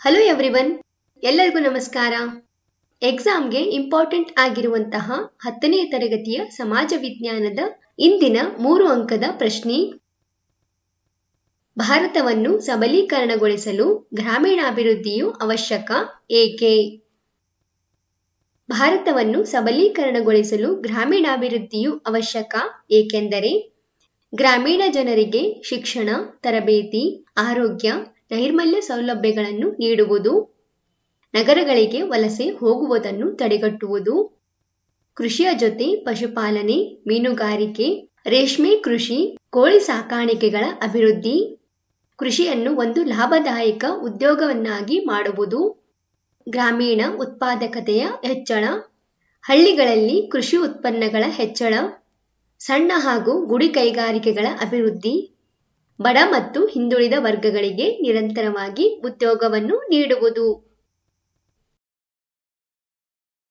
Hello everyone ಎಲ್ಲರಿಗೂ ನಮಸ್ಕಾರ. ಎಕ್ಸಾಮ್ಗೆ ಇಂಪಾರ್ಟೆಂಟ್ ಆಗಿರುವಂತಹ ಹತ್ತನೇ ತರಗತಿಯ ಸಮಾಜ ವಿಜ್ಞಾನದ ಇಂದಿನ ಮೂರು ಅಂಕದ ಪ್ರಶ್ನೆ. ಭಾರತವನ್ನು ಸಬಲೀಕರಣಗೊಳಿಸಲು ಗ್ರಾಮೀಣಾಭಿವೃದ್ಧಿಯು ಅವಶ್ಯಕ, ಏಕೆ? ಭಾರತವನ್ನು ಸಬಲೀಕರಣಗೊಳಿಸಲು ಗ್ರಾಮೀಣಾಭಿವೃದ್ಧಿಯು ಅವಶ್ಯಕ, ಏಕೆಂದರೆ ಗ್ರಾಮೀಣ ಜನರಿಗೆ ಶಿಕ್ಷಣ, ತರಬೇತಿ, ಆರೋಗ್ಯ ನೈರ್ಮಲ್ಯ ಸೌಲಭ್ಯಗಳನ್ನು ನೀಡುವುದು, ನಗರಗಳಿಗೆ ವಲಸೆ ಹೋಗುವುದನ್ನು ತಡೆಗಟ್ಟುವುದು, ಕೃಷಿಯ ಜೊತೆ ಪಶುಪಾಲನೆ, ಮೀನುಗಾರಿಕೆ, ರೇಷ್ಮೆ ಕೃಷಿ, ಕೋಳಿ ಸಾಕಾಣಿಕೆಗಳ ಅಭಿವೃದ್ಧಿ, ಕೃಷಿಯನ್ನು ಒಂದು ಲಾಭದಾಯಕ ಉದ್ಯೋಗವನ್ನಾಗಿ ಮಾಡುವುದು, ಗ್ರಾಮೀಣ ಉತ್ಪಾದಕತೆಯ ಹೆಚ್ಚಳ, ಹಳ್ಳಿಗಳಲ್ಲಿ ಕೃಷಿ ಉತ್ಪನ್ನಗಳ ಹೆಚ್ಚಳ, ಸಣ್ಣ ಹಾಗೂ ಗುಡಿ ಕೈಗಾರಿಕೆಗಳ ಅಭಿವೃದ್ಧಿ. ಬಡ ಮತ್ತು ಹಿಂದುಳಿದ ವರ್ಗಗಳಿಗೆ ನಿರಂತರವಾಗಿ ಉದ್ಯೋಗವನ್ನು ನೀಡುವುದು.